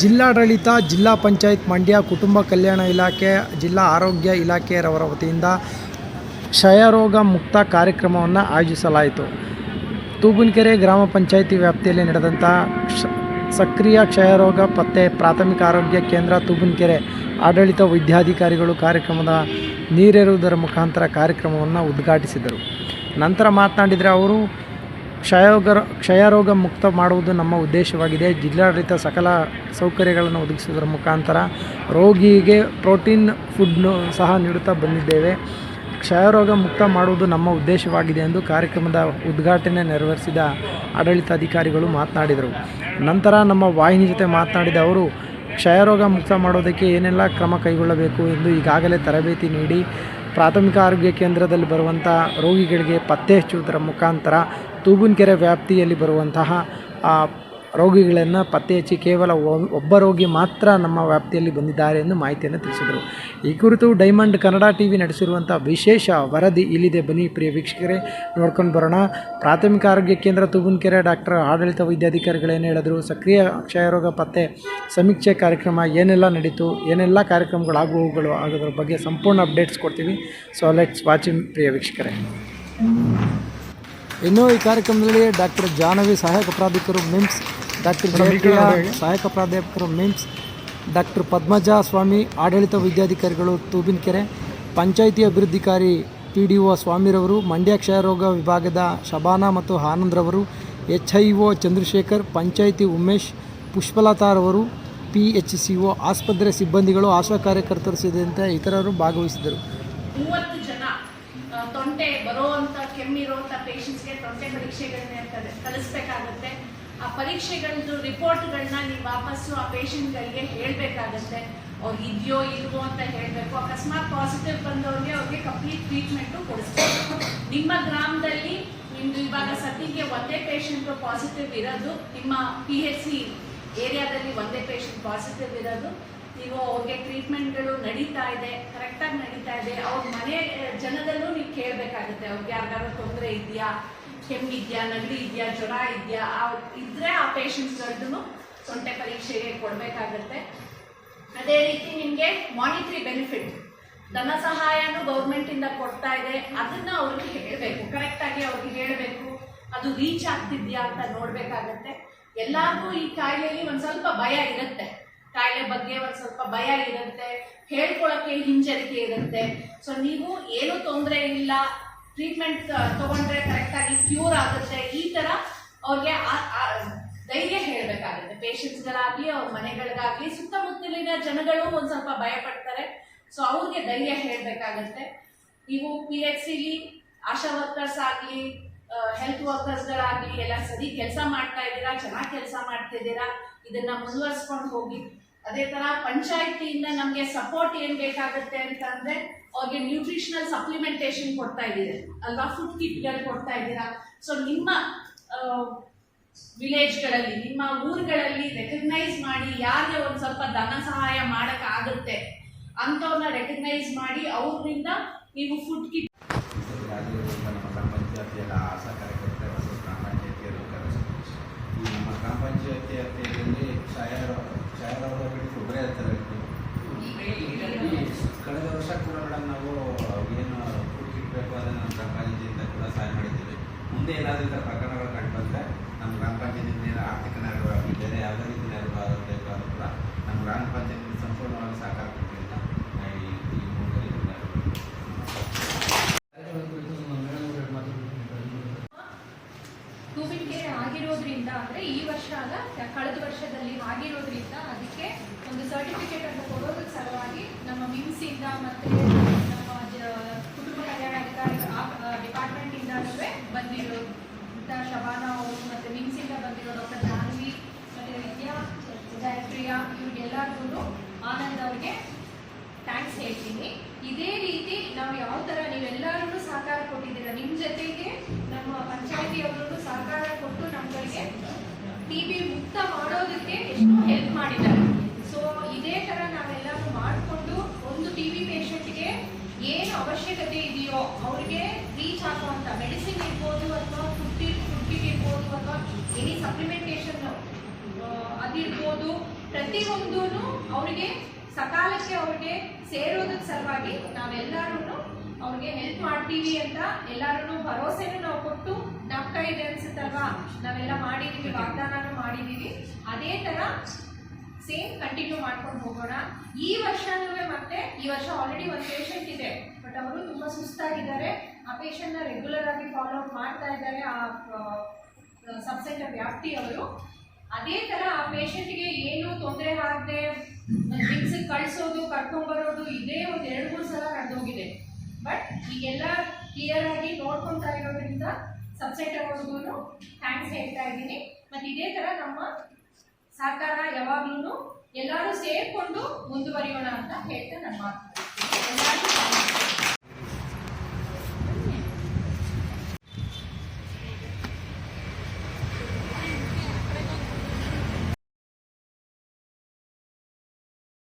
ಜಿಲ್ಲಾಡಳಿತ, ಜಿಲ್ಲಾ ಪಂಚಾಯತ್, ಮಂಡ್ಯ ಕುಟುಂಬ ಕಲ್ಯಾಣ ಇಲಾಖೆ, ಜಿಲ್ಲಾ ಆರೋಗ್ಯ ಇಲಾಖೆಯವರ ವತಿಯಿಂದ ಕ್ಷಯರೋಗ ಮುಕ್ತ ಕಾರ್ಯಕ್ರಮವನ್ನು ಆಯೋಜಿಸಲಾಯಿತು. ತೂಗುನಕೆರೆ ಗ್ರಾಮ ಪಂಚಾಯಿತಿ ವ್ಯಾಪ್ತಿಯಲ್ಲಿ ನಡೆದಂಥ ಸಕ್ರಿಯ ಕ್ಷಯರೋಗ ಪತ್ತೆ ಪ್ರಾಥಮಿಕ ಆರೋಗ್ಯ ಕೇಂದ್ರ ತೂಗುನಕೆರೆ ಆಡಳಿತ ವೈದ್ಯಾಧಿಕಾರಿಗಳು ಕಾರ್ಯಕ್ರಮದ ನೀರೆರುವುದರ ಮುಖಾಂತರ ಕಾರ್ಯಕ್ರಮವನ್ನು ಉದ್ಘಾಟಿಸಿದರು. ನಂತರ ಮಾತನಾಡಿದರೆ ಅವರು ಕ್ಷಯರೋಗ ಕ್ಷಯರೋಗ ಮುಕ್ತ ಮಾಡುವುದು ನಮ್ಮ ಉದ್ದೇಶವಾಗಿದೆ. ಜಿಲ್ಲಾಡಳಿತ ಸಕಲ ಸೌಕರ್ಯಗಳನ್ನು ಒದಗಿಸುವುದರ ಮುಖಾಂತರ ರೋಗಿಗೆ ಪ್ರೋಟೀನ್ ಫುಡ್ನು ಸಹ ನೀಡುತ್ತಾ ಬಂದಿದ್ದೇವೆ. ಕ್ಷಯರೋಗ ಮುಕ್ತ ಮಾಡುವುದು ನಮ್ಮ ಉದ್ದೇಶವಾಗಿದೆ ಎಂದು ಕಾರ್ಯಕ್ರಮದ ಉದ್ಘಾಟನೆ ನೆರವೇರಿಸಿದ ಆಡಳಿತಾಧಿಕಾರಿಗಳು ಮಾತನಾಡಿದರು. ನಂತರ ನಮ್ಮ ವಾಹಿನಿ ಜೊತೆ ಮಾತನಾಡಿದ ಅವರು, ಕ್ಷಯರೋಗ ಮುಕ್ತ ಮಾಡೋದಕ್ಕೆ ಏನೆಲ್ಲ ಕ್ರಮ ಕೈಗೊಳ್ಳಬೇಕು ಎಂದು ಈಗಾಗಲೇ ತರಬೇತಿ ನೀಡಿ ಪ್ರಾಥಮಿಕ ಆರೋಗ್ಯ ಕೇಂದ್ರದಲ್ಲಿ ಬರುವಂಥ ರೋಗಿಗಳಿಗೆ ಪತ್ತೆ ಹಚ್ಚುವುದರ ಮುಖಾಂತರ ತೂಗುನಕೆರೆ ವ್ಯಾಪ್ತಿಯಲ್ಲಿ ಬರುವಂತಹ ರೋಗಿಗಳನ್ನು ಪತ್ತೆ ಹಚ್ಚಿ ಕೇವಲ ಒಬ್ಬ ರೋಗಿ ಮಾತ್ರ ನಮ್ಮ ವ್ಯಾಪ್ತಿಯಲ್ಲಿ ಬಂದಿದ್ದಾರೆ ಎಂದು ಮಾಹಿತಿಯನ್ನು ತಿಳಿಸಿದರು. ಈ ಕುರಿತು ಡೈಮಂಡ್ ಕನ್ನಡ ಟಿ ವಿ ನಡೆಸಿರುವಂಥ ವಿಶೇಷ ವರದಿ ಇಲ್ಲಿದೆ. ಬನ್ನಿ ಪ್ರಿಯ ವೀಕ್ಷಕರೇ, ನೋಡ್ಕೊಂಡು ಬರೋಣ. ಪ್ರಾಥಮಿಕ ಆರೋಗ್ಯ ಕೇಂದ್ರ ತುಬುನ್ಕೆರೆ ಡಾಕ್ಟರ್ ಆಡಳಿತ ವೈದ್ಯಾಧಿಕಾರಿಗಳೇನು ಹೇಳಿದ್ರು? ಸಕ್ರಿಯ ಕ್ಷಯರೋಗ ಪತ್ತೆ ಸಮೀಕ್ಷೆ ಕಾರ್ಯಕ್ರಮ ಏನೆಲ್ಲ ನಡೀತು? ಏನೆಲ್ಲ ಕಾರ್ಯಕ್ರಮಗಳು ಆಗುವುಗಳು ಆಗೋದ್ರ ಬಗ್ಗೆ ಸಂಪೂರ್ಣ ಅಪ್ಡೇಟ್ಸ್ ಕೊಡ್ತೀವಿ. ಸೊ ಲೆಟ್ಸ್ ವಾಚಿಂಗ್ ಪ್ರಿಯ ವೀಕ್ಷಕರೇ. ಇನ್ನು ಈ ಕಾರ್ಯಕ್ರಮದಲ್ಲಿ ಡಾಕ್ಟರ್ ಜಾಹ್ನವಿ ಸಹಾಯಕ ಪ್ರಾಧಿಕರು ಮಿಮ್ಸ್ ಡಾಕ್ಟರ್ ಜಯಪ್ರಿಯ ಸಹಾಯಕ ಪ್ರಾಧ್ಯಾಪಕರು ಮಿಮ್ಸ್ ಡಾಕ್ಟರ್ ಪದ್ಮಜಾ ಸ್ವಾಮಿ ಆಡಳಿತ ವಿದ್ಯಾಧಿಕಾರಿಗಳು ತೂಬಿನಕೆರೆ ಪಂಚಾಯಿತಿ ಅಭಿವೃದ್ಧಿಕಾರಿ ಪಿ ಡಿ ಒ ಸ್ವಾಮಿರವರು ಮಂಡ್ಯ ಕ್ಷಯರೋಗ ವಿಭಾಗದ ಶಬಾನಾ ಮತ್ತು ಆನಂದ್ರವರು H I O Chandrashekar panchayat Umesh ಪುಷ್ಪಲತಾರವರು P H C O ಆಸ್ಪತ್ರೆ ಸಿಬ್ಬಂದಿಗಳು ಆಶಾ ಕಾರ್ಯಕರ್ತರು ಸೇರಿದಂತೆ ಇತರರು ಭಾಗವಹಿಸಿದರು ತೊಂಟೆ ಬರೋವಂಥ ಕೆಮ್ಮಿರೋಂಥ ಪೇಷಂಟ್ಸ್ಗೆ ತೊಂಟೆ ಪರೀಕ್ಷೆಗಳನ್ನ ಕಲಿಸ್ಬೇಕಾಗತ್ತೆ. ಆ ಪರೀಕ್ಷೆಗಳದ್ದು ರಿಪೋರ್ಟ್ಗಳನ್ನ ನೀವು ವಾಪಸ್ಸು ಆ ಪೇಷಂಟ್ಗಳಿಗೆ ಹೇಳಬೇಕಾಗತ್ತೆ. ಅವ್ರು ಇದೆಯೋ, ಇಲ್ವೋ ಅಂತ ಹೇಳಬೇಕು. ಅಕಸ್ಮಾತ್ ಪಾಸಿಟಿವ್ ಬಂದವ್ರಿಗೆ ಅವ್ರಿಗೆ ಕಂಪ್ಲೀಟ್ ಟ್ರೀಟ್ಮೆಂಟು ಕೊಡಿಸ್ಬೇಕು. ನಿಮ್ಮ ಗ್ರಾಮದಲ್ಲಿ ನಿಮ್ದು ಇವಾಗ ಸದ್ಯಕ್ಕೆ ಒಂದೇ ಪೇಷಂಟು ಪಾಸಿಟಿವ್ ಇರೋದು, ನಿಮ್ಮ ಪಿ ಎಚ್ ಸಿ ಏರಿಯಾದಲ್ಲಿ ಒಂದೇ ಪೇಷಂಟ್ ಪಾಸಿಟಿವ್ ಇರೋದು, ನೀವು ಅವ್ರಿಗೆ ಟ್ರೀಟ್ಮೆಂಟ್ಗಳು ನಡೀತಾ ಇದೆ ಕರೆಕ್ಟಾಗಿ ನಡೀತಾ ಇದೆ. ಅವ್ರ ಮನೆ ಜನದಲ್ಲೂ ನೀವು ಕೇಳಬೇಕಾಗುತ್ತೆ. ಅವ್ರಿಗೆ ಯಾರಿಗಾದ್ರು ತೊಂದರೆ ಇದೆಯಾ? ಕೆಮ್ಮಿದ್ಯಾ? ನಗಡಿ ಇದೆಯಾ? ಜ್ವರ ಇದೆಯಾ? ಇದ್ರೆ ಆ ಪೇಷಂಟ್ಸ್ಗಳದ್ದು ಸೊಂಟೆ ಪರೀಕ್ಷೆಗೆ ಕೊಡಬೇಕಾಗತ್ತೆ. ಅದೇ ರೀತಿ ನಿಮಗೆ ಮಾನಿಟ್ರಿ ಬೆನಿಫಿಟ್ ಧನ ಸಹಾಯನೂ ಗೌರ್ಮೆಂಟಿಂದ ಕೊಡ್ತಾ ಇದೆ. ಅದನ್ನ ಅವ್ರಿಗೆ ಹೇಳಬೇಕು. ಕರೆಕ್ಟಾಗಿ ಅವ್ರಿಗೆ ಹೇಳಬೇಕು. ಅದು ರೀಚ್ ಆಗ್ತಿದ್ಯಾ ಅಂತ ನೋಡಬೇಕಾಗತ್ತೆ. ಎಲ್ಲರಿಗೂ ಈ ಕಾಯಿಲೆಯಲ್ಲಿ ಒಂದು ಸ್ವಲ್ಪ ಭಯ ಇರುತ್ತೆ. ಕಾಯಿಲೆ ಬಗ್ಗೆ ಒಂದು ಸ್ವಲ್ಪ ಭಯ ಇರುತ್ತೆ, ಹೇಳ್ಕೊಳಕ್ಕೆ ಹಿಂಜರಿಕೆ ಇರುತ್ತೆ. ಸೊ ನೀವು ಏನು ತೊಂದರೆ ಇಲ್ಲ ಟ್ರೀಟ್ಮೆಂಟ್ ತಗೊಂಡ್ರೆ ಕರೆಕ್ಟಾಗಿ ಕ್ಯೂರ್ ಆಗುತ್ತೆ. ಈ ಥರ ಅವ್ರಿಗೆ ಧೈರ್ಯ ಹೇಳಬೇಕಾಗುತ್ತೆ. ಪೇಷಂಟ್ಸ್ಗಳಾಗಲಿ ಅವ್ರ ಮನೆಗಳಿಗಾಗಲಿ, ಸುತ್ತಮುತ್ತಲಿನ ಜನಗಳು ಒಂದು ಸ್ವಲ್ಪ ಭಯ ಪಡ್ತಾರೆ. ಸೊ ಅವ್ರಿಗೆ ಧೈರ್ಯ ಹೇಳಬೇಕಾಗತ್ತೆ. ನೀವು ಪಿ ಎಚ್ ಸಿಲಿ ಆಶಾ ವರ್ಕರ್ಸ್ ಆಗಲಿ ಹೆಲ್ತ್ ವರ್ಕರ್ಸ್ಗಳಾಗಲಿ ಎಲ್ಲ ಸರಿ ಕೆಲಸ ಮಾಡ್ತಾ ಇದ್ದೀರಾ, ಚೆನ್ನಾಗಿ ಕೆಲಸ ಮಾಡ್ತಿದ್ದೀರಾ ಇದನ್ನ ಮುಂದುವರ್ಸ್ಕೊಂಡು ಹೋಗಿ. ಅದೇ ತರ ಪಂಚಾಯತಿಯಿಂದ ನಮಗೆ ಸಪೋರ್ಟ್ ಏನ್ ಬೇಕಾಗುತ್ತೆ ಅಂತಂದ್ರೆ ಅವ್ರಿಗೆ ನ್ಯೂಟ್ರಿಷನಲ್ ಸಪ್ಲಿಮೆಂಟೇಶನ್ ಕೊಡ್ತಾ ಇದ್ದೀರಿ ಅಲ್ವಾ? ಫುಡ್ ಕಿಟ್ಗಳು ಕೊಡ್ತಾ ಇದ್ದೀರಾ? ಸೊ ನಿಮ್ಮ ವಿಲೇಜ್ಗಳಲ್ಲಿ ನಿಮ್ಮ ಊರುಗಳಲ್ಲಿ ರೆಕಗ್ನೈಸ್ ಮಾಡಿ ಯಾರಿಗೆ ಒಂದು ಸ್ವಲ್ಪ ಧನ ಸಹಾಯ ಮಾಡಕ್ ಆಗುತ್ತೆ ಅಂಥವ್ರನ್ನ ರೆಕಗ್ನೈಸ್ ಮಾಡಿ ಅವ್ರಿಂದ ನೀವು ಫುಡ್ ಕಿಟ್ ನಮ್ಮ ಗ್ರಾಮ ಪಂಚಾಯತಿಯಲ್ಲ ಆಶಾ ಕಾರ್ಯಕರ್ತೆ ಮತ್ತು ಗ್ರಾಮ ಪಂಚಾಯತಿಯರು ಕರೆಸ್ತೀವಿ ಈ ನಮ್ಮ ಗ್ರಾಮ ಪಂಚಾಯತಿ ವ್ಯಾಪ್ತಿಯಲ್ಲಿ ಶಾಯರ ಕ್ಷಯರೋಗ ಬಿಟ್ಟು ಒಬ್ಬರೇ ಇರ್ತಾರೆ ಕಳೆದ ವರ್ಷ ಕೂಡ ಮೇಡಮ್ ನಾವು ಏನು ಫುಡ್ ಕಿಟ್ ಬೇಕು ಅದನ್ನು ಗ್ರಾಮ ಪಂಚಾಯತಿಯಿಂದ ಕೂಡ ಸಹಾಯ ಮಾಡಿದ್ದೀವಿ. ಮುಂದೆ ಏನಾದರೂ ಇಂಥ ಪ್ರಕರಣಗಳು ಕಂಡು ಬಂದರೆ ನಮ್ಮ ಗ್ರಾಮ ಪಂಚಾಯತಿಯಿಂದ ಏನು ಆರ್ಥಿಕ ನೆರವಾಗಲಿ ಬೇರೆ ಯಾವುದೇ ರೀತಿ ನೆರವು ಬೇಕಾದರೂ ಕೂಡ ನಮ್ಮ ಗ್ರಾಮ ಪಂಚಾಯತಿ ಸಂಪೂರ್ಣವಾಗಿ ಸಹಕಾರ ಕೊಡ್ತೀವಿ ಅಂತ ಈ ಈ ಮೂಲದಲ್ಲಿ ಕೋವಿಡ್ಗೆ ಆಗಿರೋದ್ರಿಂದ ಅಂದರೆ ಈ ವರ್ಷ ಅಲ್ಲ, ಕಳೆದ ವರ್ಷದಲ್ಲಿ ಆಗಿರೋದ್ರಿಂದ ಅದಕ್ಕೆ ಒಂದು ಸರ್ಟಿಫಿಕೇಟ್ ಅನ್ನು ಕೊಡೋದ್ರ ಸಲುವಾಗಿ ನಮ್ಮ ಮಿಮ್ಸಿಂದ ಮತ್ತು ನಮ್ಮ ಕುಟುಂಬ ಕಲ್ಯಾಣ ಅಧಿಕಾರಿ ಡಿಪಾರ್ಟ್ಮೆಂಟಿಂದ ಇಂದಾನು ಬಂದಿರೋ ಶಬಾನ ಅವರು ಮತ್ತೆ ಮಿಮ್ಸಿಂದ ಬಂದಿರೋ ಡಾಕ್ಟರ್ ಜಾನ್ವಿ ಮತ್ತೆ ವಿದ್ಯಾ ಜಯಪ್ರಿಯಾ ಇವ್ರಿಗೆಲ್ಲರಿಗೂ ಆನಂದ್ ಅವ್ರಿಗೆ ಥ್ಯಾಂಕ್ಸ್ ಹೇಳ್ತೀನಿ. ಇದೇ ರೀತಿ ನಾವು ಯಾವ ಥರ ನೀವೆಲ್ಲರೂ ಸಹಕಾರ ಕೊಟ್ಟಿದ್ದೀರಾ ನಿಮ್ಮ ಜೊತೆಗೆ ಟಿ ಬಿ ಮುಕ್ತ ಮಾಡೋದಕ್ಕೆ ಎಷ್ಟು ಹೆಲ್ಪ್ ಮಾಡಿದ್ದಾರೆ. ಸೊ ಇದೇ ತರ ನಾವೆಲ್ಲರೂ ಮಾಡಿಕೊಂಡು ಒಂದು ಟಿ ಬಿ ಪೇಷಂಟ್ಗೆ ಏನು ಅವಶ್ಯಕತೆ ಇದೆಯೋ ಅವ್ರಿಗೆ ರೀಚ್ ಆಗುವಂತ ಮೆಡಿಸಿನ್ ಇರ್ಬೋದು ಅಥವಾ ಫುಡ್ ಫುಡ್ ಇರ್ಬೋದು ಅಥವಾ ಎನಿ ಸಪ್ಲಿಮೆಂಟೇಷನ್ ಅದಿರ್ಬೋದು ಪ್ರತಿಯೊಂದೂ ಅವರಿಗೆ ಸಕಾಲಕ್ಕೆ ಅವ್ರಿಗೆ ಸೇರೋದಕ್ಕೆ ಸಲುವಾಗಿ ನಾವೆಲ್ಲರೂ ಅವ್ರಿಗೆ ಹೆಲ್ಪ್ ಮಾಡ್ತೀವಿ ಅಂತ ಎಲ್ಲರೂ ಭರವಸೆನೂ ನಾವು ಕೊಟ್ಟು ನಕ್ಕ ಇದೆ ಅನ್ಸುತ್ತಲ್ವಾ? ನಾವೆಲ್ಲ ಮಾಡಿದೀವಿ ಮಾಡಿದೀವಿ ಅದೇ ತರ ಸೇಮ್ ಕಂಟಿನ್ಯೂ ಮಾಡ್ಕೊಂಡು ಹೋಗೋಣ. ಈ ವರ್ಷನೂ ಮತ್ತೆ, ಈ ವರ್ಷ ಆಲ್ರೆಡಿ ಒಂದು ಪೇಷಂಟ್ ಇದೆ. ಬಟ್ ಅವರು ತುಂಬಾ ಸುಸ್ತಾಗಿದ್ದಾರೆ. ಆ ಪೇಷಂಟ್ನ ರೆಗ್ಯುಲರ್ ಆಗಿ ಫಾಲೋ ಅಪ್ ಮಾಡ್ತಾ ಇದ್ದಾರೆ ಆ ಸಬ್ ಸೆಂಟರ್ ವ್ಯಾಪ್ತಿಯವರು ಅದೇ ತರ ಆ ಪೇಷಂಟ್ಗೆ ಏನು ತೊಂದರೆ ಆಗದೆ ಡ್ರಿಂಕ್ಸ್ ಕಳಿಸೋದು ಕರ್ಕೊಂಡ್ಬರೋದು ಇದೇ ಒಂದು ಎರಡು, ಮೂರು ಸಲ ನಡೆದೋಗಿದೆ. ಬಟ್ ಈಗೆಲ್ಲ ಕ್ಲಿಯರ್ ಆಗಿ ನೋಡ್ಕೊಂತಾ ಇರೋದ್ರಿಂದ ಸಬ್ ಥ್ಯಾಂಕ್ಸ್ ಹೇಳ್ತಾ ಇದ್ದೀನಿ. ಮತ್ತೆ ಇದೇ ತರ ನಮ್ಮ ಸಹಕಾರ ಯಾವಾಗ್ಲೂ ಎಲ್ಲರೂ ಸೇರ್ಕೊಂಡು ಮುಂದುವರಿಯೋಣ ಅಂತ ಹೇಳ್ತಾ ನನ್ನ ಮಾತು.